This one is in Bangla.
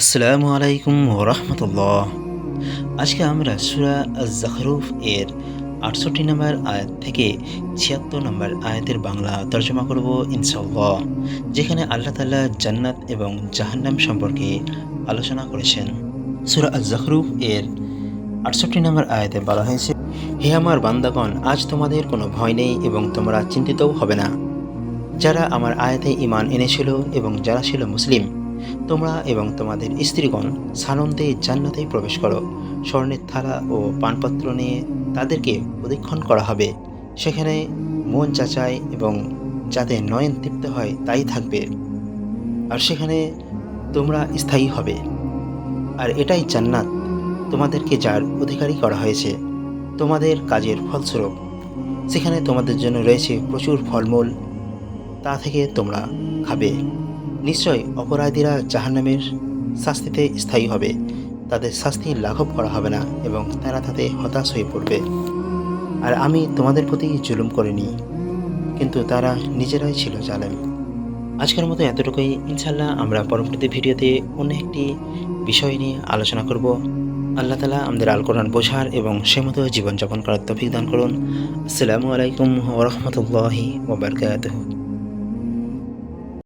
আসসালামু আলাইকুম রহমতুল্লাহ আজকে আমরা সুরা জাহরুফ এর আটষট্টি নম্বর আয়াত থেকে ছিয়াত্তর নম্বর আয়াতের বাংলা তর্জমা করব ইনশাল্লাহ যেখানে আল্লাহ তাল্লাহ জান্নাত এবং জাহান্নাম সম্পর্কে আলোচনা করেছেন। সুরা জাহরুফ এর আটষট্টি নম্বর আয়াতে বলা হয়েছে, হে আমার বান্দাগণ, আজ তোমাদের কোনো ভয় নেই এবং তোমরা চিন্তিতও হবে না। যারা আমার আয়াতে ইমান এনেছিল এবং যারা ছিল মুসলিম তোমরা এবং তোমাদের স্ত্রীগণ সানন্দে জান্নাতে প্রবেশ করো। স্বর্ণের থালা ও পানপত্র নিয়ে তাদেরকে প্রদক্ষণ করা হবে। সেখানে মন চাচায় এবং যাতে নয়ন তৃপ্ত হয় তাই থাকবে। আর সেখানে তোমরা স্থায়ী হবে। আর এটাই জান্নাত, তোমাদেরকে যার অধিকারী করা হয়েছে, তোমাদের কাজের ফলস্বরূপ। সেখানে তোমাদের জন্য রয়েছে প্রচুর ফলমূল, তা থেকে তোমরা খাবে। নিশ্চয় অপরাধীরা জাহান্নামের শাস্তিতে স্থায়ী হবে। তাদের শাস্তি লাঘব করা হবে না এবং তারা তাতে হতাশ হয়ে পড়বে। আর আমি তোমাদের প্রতি জুলুম করিনি, কিন্তু তারা নিজেরাই ছিল জালেম। আজকের মতো এতটুকুই। ইনশাল্লাহ আমরা পরবর্তী ভিডিওতে অন্য একটি বিষয় নিয়ে আলোচনা করব। আল্লাহ তালা আমাদের আল কোরআন বোঝার এবং সে মতো জীবনযাপন করার তফিক দান করুন। আসসালামু আলাইকুম ওরহমতুল্লাহি ওবরকাতহ